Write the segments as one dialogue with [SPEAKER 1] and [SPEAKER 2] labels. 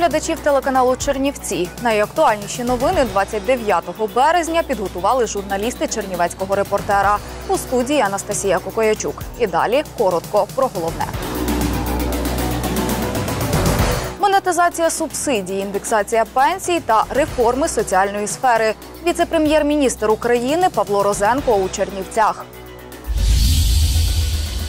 [SPEAKER 1] Глядачів телеканалу Чернівці. Найактуальніші новини 29 березня підготували журналісти чернівецького репортера у студії Анастасія Кокоячук. І далі коротко про головне. Монетизація субсидій, індексація пенсій та реформи соціальної сфери. Віце-прем'єр-міністр України Павло Розенко у Чернівцях.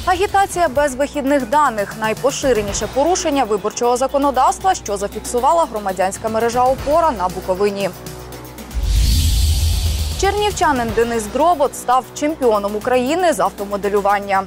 [SPEAKER 1] Агітація без вихідних даних найпоширеніше порушення виборчого законодавства, що зафіксувала громадянська мережа опора на Буковині. Чернівчанин Денис Дробот став чемпіоном України з автомоделювання.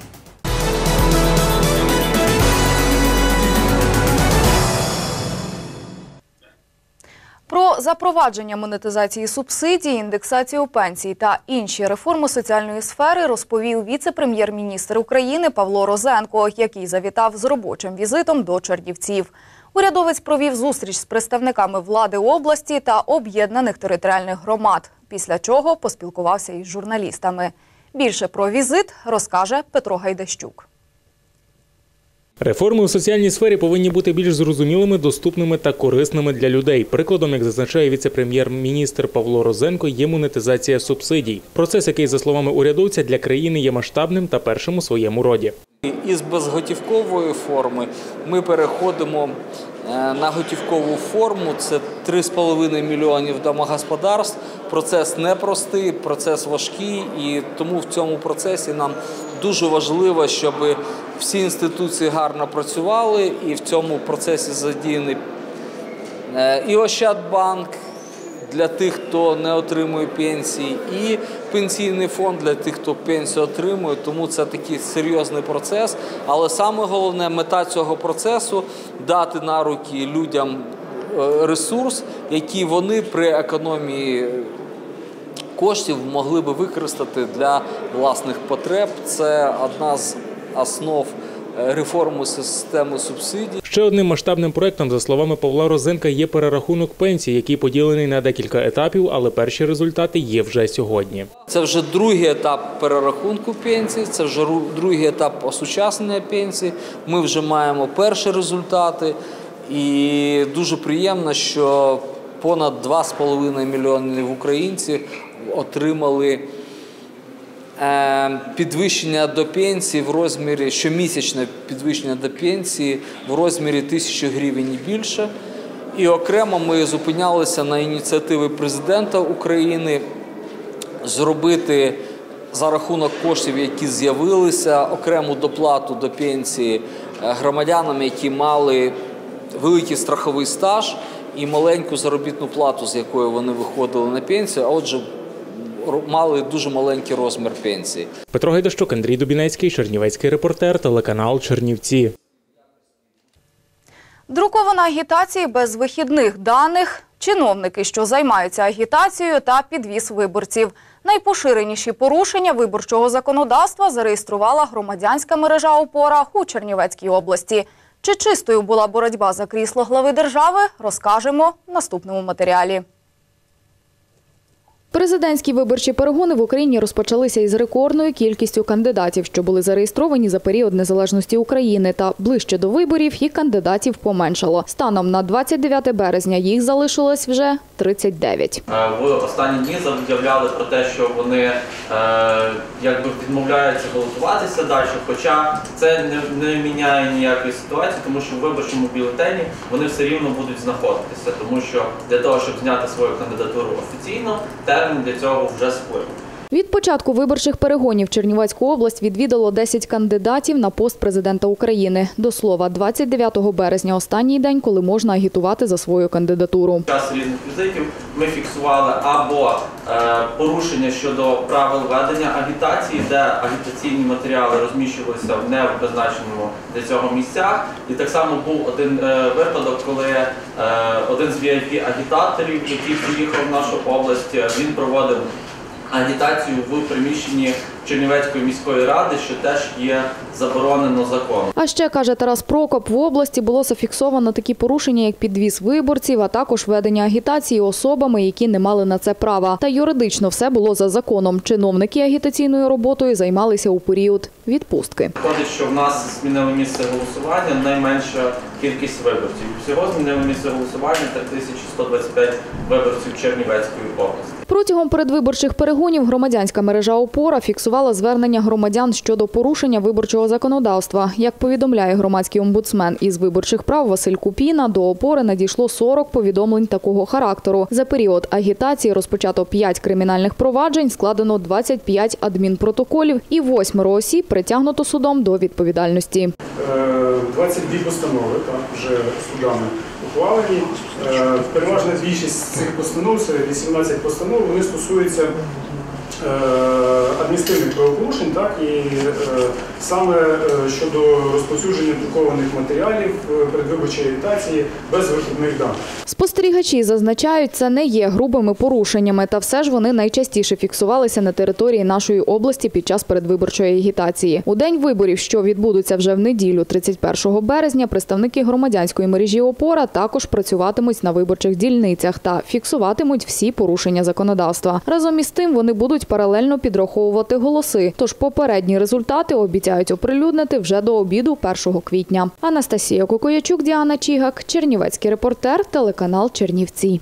[SPEAKER 1] Запровадження монетизації субсидій, індексацію пенсій та інші реформи соціальної сфери розповів віце-прем'єр-міністр України Павло Розенко, який завітав з робочим візитом до Чернівців. Урядовець провів зустріч з представниками влади області та об'єднаних територіальних громад. Після чого поспілкувався із журналістами. Більше про візит розкаже Петро Гайдащук.
[SPEAKER 2] Реформи у соціальній сфері повинні бути більш зрозумілими, доступними та корисними для людей. Прикладом, як зазначає віце-прем'єр-міністр Павло Розенко, є монетизація субсидій. Процес, який, за словами урядовця, для країни є масштабним та першим у своєму роді.
[SPEAKER 3] Із безготівкової форми ми переходимо е, на готівкову форму. Це 3,5 мільйонів домогосподарств. Процес непростий, процес важкий, і тому в цьому процесі нам дуже важливо, щоб всі інституції гарно працювали, і в цьому процесі задіяний е, і Ощадбанк для тих, хто не отримує пенсії, і пенсійний фонд для тих, хто пенсію отримує. Тому це такий серйозний процес. Але саме головне мета цього процесу дати на руки людям е, ресурс, який вони при економії коштів могли би використати для власних потреб. Це одна з основ е, реформи системи субсидій.
[SPEAKER 2] Ще одним масштабним проектом, за словами Павла Розенка, є перерахунок пенсій, який поділений на декілька етапів, але перші результати є вже сьогодні.
[SPEAKER 3] Це вже другий етап перерахунку пенсій, це вже ру- другий етап осучаснення пенсій. Ми вже маємо перші результати, і дуже приємно, що понад 2,5 мільйони українців отримали е, підвищення до пенсії в розмірі щомісячне підвищення до пенсії в розмірі тисячі гривень і більше. І окремо ми зупинялися на ініціативи президента України зробити за рахунок коштів, які з'явилися, окрему доплату до пенсії е, громадянам, які мали великий страховий стаж і маленьку заробітну плату, з якою вони виходили на пенсію, а отже, мали дуже маленький розмір пенсії.
[SPEAKER 2] Петро Гайдащук, Андрій Дубінецький, Чернівецький репортер, телеканал Чернівці.
[SPEAKER 1] Друкована агітації без вихідних даних, чиновники, що займаються агітацією та підвіз виборців. Найпоширеніші порушення виборчого законодавства зареєструвала громадянська мережа опора у Чернівецькій області. Чи чистою була боротьба за крісло глави держави, розкажемо в наступному матеріалі.
[SPEAKER 4] Президентські виборчі перегони в Україні розпочалися із рекордною кількістю кандидатів, що були зареєстровані за період незалежності України. Та ближче до виборів їх кандидатів поменшало. Станом на 29 березня їх залишилось вже 39.
[SPEAKER 5] Е, в останні дні заявляли про те, що вони е, якби відмовляються балотуватися далі. Хоча це не, не міняє ніякої ситуації, тому що в виборчому бюлетені вони все рівно будуть знаходитися, тому що для того, щоб зняти свою кандидатуру офіційно, термін для цього вже сплив.
[SPEAKER 4] Від початку виборчих перегонів Чернівецьку область відвідало 10 кандидатів на пост президента України. До слова, 29 березня – останній день, коли можна агітувати за свою кандидатуру.
[SPEAKER 5] Час різних візитів ми фіксували або е, порушення щодо правил ведення агітації, де агітаційні матеріали розміщувалися в не в призначеному для цього місцях. І так само був один е, випадок, коли е, один з VIP-агітаторів, який приїхав в нашу область, він проводив агітацію в приміщенні Чернівецької міської ради, що теж є заборонено законом.
[SPEAKER 4] А ще, каже Тарас Прокоп, в області було зафіксовано такі порушення, як підвіз виборців, а також ведення агітації особами, які не мали на це права. Та юридично все було за законом. Чиновники агітаційною роботою займалися у період відпустки.
[SPEAKER 5] Виходить, що в нас змінило місце голосування найменша кількість виборців. Всього змінило місце голосування 3125 виборців Чернівецької області.
[SPEAKER 4] Протягом передвиборчих перегонів громадянська мережа «Опора» фіксувала звернення громадян щодо порушення виборчого законодавства. Як повідомляє громадський омбудсмен із виборчих прав Василь Купіна, до «Опори» надійшло 40 повідомлень такого характеру. За період агітації розпочато 5 кримінальних проваджень, складено 25 адмінпротоколів і восьмеро осіб притягнуто судом до відповідальності.
[SPEAKER 6] Е, 22 постанови так, вже судами ухвалені. Е, Переважна більшість цих постанов, це 18 постанов, вони стосуються е, адміністративних правопорушень, так, і е, саме е, щодо розповсюдження друкованих матеріалів е, передвиборчої агітації без вихідних даних.
[SPEAKER 4] Спостерігачі зазначають, це не є грубими порушеннями, та все ж вони найчастіше фіксувалися на території нашої області під час передвиборчої агітації. У день виборів, що відбудуться вже в неділю, 31 березня, представники громадянської мережі «Опора» також працюватимуть на виборчих дільницях та фіксуватимуть всі порушення законодавства. Разом із тим вони будуть паралельно підраховувати голоси. Тож попередні результати обіцяють оприлюднити вже до обіду 1 квітня. Анастасія Кокоячук, Діана Чігак, Чернівецький репортер, телеканал Чернівці.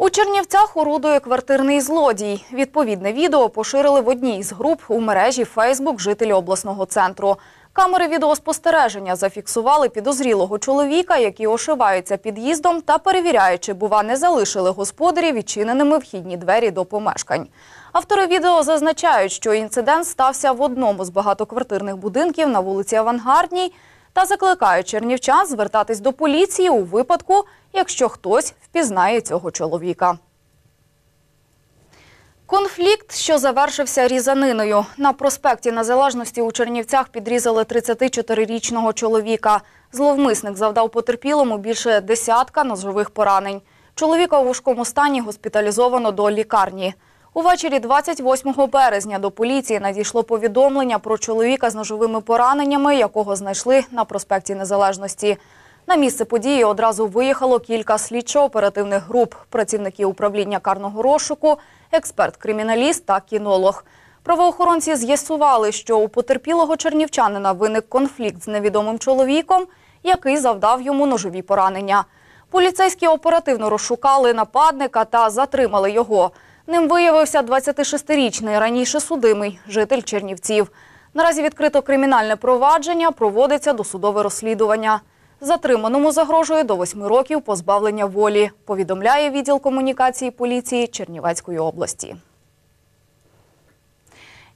[SPEAKER 1] У Чернівцях орудує квартирний злодій. Відповідне відео поширили в одній з груп у мережі Фейсбук жителі обласного центру. Камери відеоспостереження зафіксували підозрілого чоловіка, який ошивається під'їздом та перевіряє, чи, бува, не залишили господарі відчиненими вхідні двері до помешкань. Автори відео зазначають, що інцидент стався в одному з багатоквартирних будинків на вулиці Авангардній та закликають чернівчан звертатись до поліції у випадку, якщо хтось впізнає цього чоловіка. Конфлікт, що завершився різаниною. На проспекті Незалежності у Чернівцях підрізали 34-річного чоловіка. Зловмисник завдав потерпілому більше десятка ножових поранень. Чоловіка у важкому стані госпіталізовано до лікарні. Увечері 28 березня до поліції надійшло повідомлення про чоловіка з ножовими пораненнями, якого знайшли на проспекті Незалежності. На місце події одразу виїхало кілька слідчо-оперативних груп, працівники управління карного розшуку, експерт-криміналіст та кінолог. Правоохоронці з'ясували, що у потерпілого чернівчанина виник конфлікт з невідомим чоловіком, який завдав йому ножові поранення. Поліцейські оперативно розшукали нападника та затримали його. Ним виявився 26-річний раніше судимий житель Чернівців. Наразі відкрито кримінальне провадження, проводиться досудове розслідування. Затриманому загрожує до восьми років позбавлення волі, повідомляє відділ комунікації поліції Чернівецької області.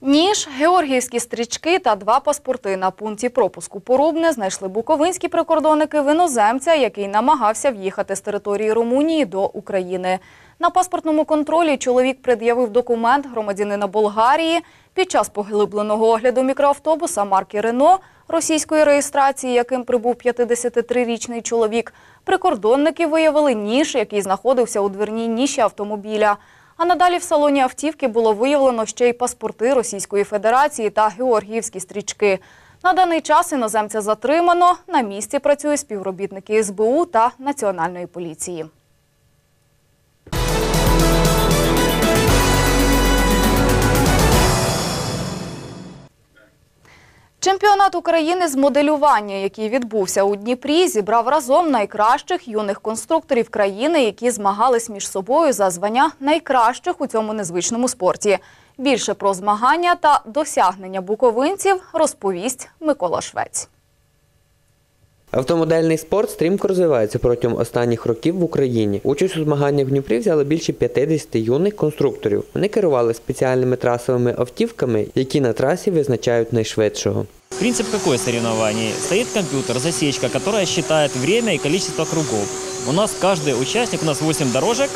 [SPEAKER 1] Ніж, георгіївські стрічки та два паспорти на пункті пропуску Порубне знайшли буковинські прикордонники в іноземця, який намагався в'їхати з території Румунії до України. На паспортному контролі чоловік пред'явив документ громадянина Болгарії під час поглибленого огляду мікроавтобуса марки Рено російської реєстрації, яким прибув 53-річний чоловік. Прикордонники виявили ніж, який знаходився у дверній ніші автомобіля. А надалі в салоні автівки було виявлено ще й паспорти Російської Федерації та георгіївські стрічки. На даний час іноземця затримано. На місці працюють співробітники СБУ та Національної поліції. Чемпіонат України з моделювання, який відбувся у Дніпрі, зібрав разом найкращих юних конструкторів країни, які змагались між собою за звання найкращих у цьому незвичному спорті. Більше про змагання та досягнення буковинців розповість Микола Швець.
[SPEAKER 7] Автомодельний спорт стрімко розвивається протягом останніх років в Україні. Участь у змаганнях в Дніпрі взяли більше 50 юних конструкторів. Вони керували спеціальними трасовими автівками, які на трасі визначають найшвидшого.
[SPEAKER 8] Принцип какой соревнований? Стоит компьютер, засечка, которая считает время и количество кругов. У нас каждый участник, у нас 8 дорожек.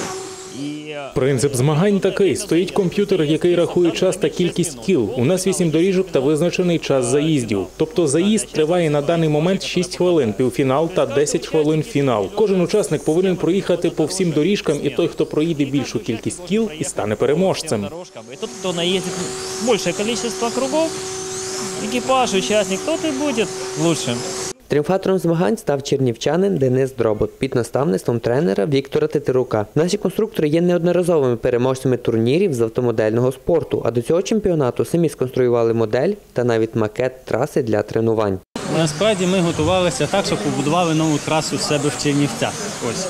[SPEAKER 8] Э,
[SPEAKER 2] Принцип змагань такий: стоїть комп'ютер, який рахує час та кількість кіл. У нас вісім доріжок та визначений час заїздів. Тобто заїзд триває на даний момент 6 хвилин, півфінал та 10 хвилин фінал. Кожен учасник повинен проїхати по всім доріжкам, і той, хто проїде більшу кількість кіл, і стане переможцем.
[SPEAKER 8] И тот, кто наедет большее количество кругов, экипаж, участник, тот и будет лучшим.
[SPEAKER 7] Тріумфатором змагань став чернівчанин Денис Дробот під наставництвом тренера Віктора Титирука. Наші конструктори є неодноразовими переможцями турнірів з автомодельного спорту, а до цього чемпіонату самі сконструювали модель та навіть макет траси для тренувань.
[SPEAKER 9] Насправді ми готувалися так, щоб побудували нову трасу в себе в Чернівцях. Ось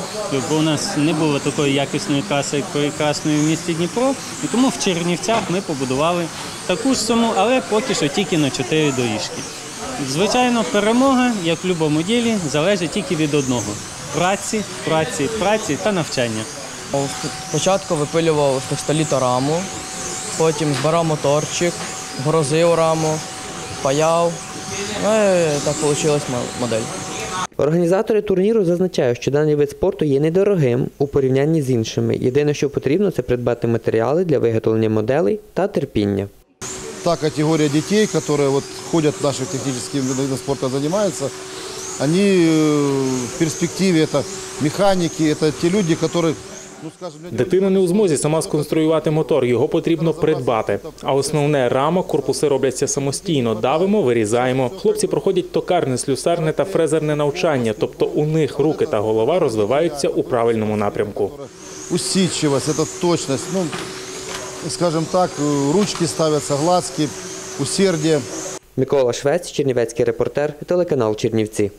[SPEAKER 9] бо у нас не було такої якісної траси, як прекрасної в місті Дніпро, і тому в Чернівцях ми побудували таку ж саму, але поки що тільки на чотири доріжки. Звичайно, перемога, як в будь-якому ділі, залежить тільки від одного праці, праці, праці та навчання.
[SPEAKER 10] Спочатку випилював текстоліту раму, потім збирав моторчик, грозив раму, паяв. Ну і так вийшла модель.
[SPEAKER 7] Організатори турніру зазначають, що даний вид спорту є недорогим у порівнянні з іншими. Єдине, що потрібно, це придбати матеріали для виготовлення моделей та терпіння.
[SPEAKER 11] та категория детей, которые вот ходят в наши технические виды спорта, занимаются, они э, в перспективе это механики, это те люди, которые, ну скажем, люди-
[SPEAKER 2] Дитина не у змозі сама сконструювати мотор, його потрібно придбати. А основне рама, корпуси робляться самостійно. Давимо, вирізаємо. Хлопці проходять токарне, слюсарне та фрезерне навчання, тобто у них руки та голова розвиваються у правильному напрямку.
[SPEAKER 11] усидчивость, это точность, ну, скажем так, э, ручки ставятся, глазки, усердие.
[SPEAKER 7] Микола Швець, Чернівецький репортер, телеканал Чернівці.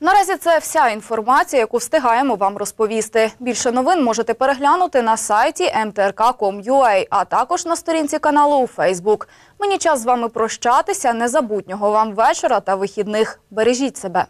[SPEAKER 1] Наразі це вся інформація, яку встигаємо вам розповісти. Більше новин можете переглянути на сайті mtrk.com.ua, а також на сторінці каналу у Фейсбук. Мені час з вами прощатися. Незабутнього вам вечора та вихідних. Бережіть себе.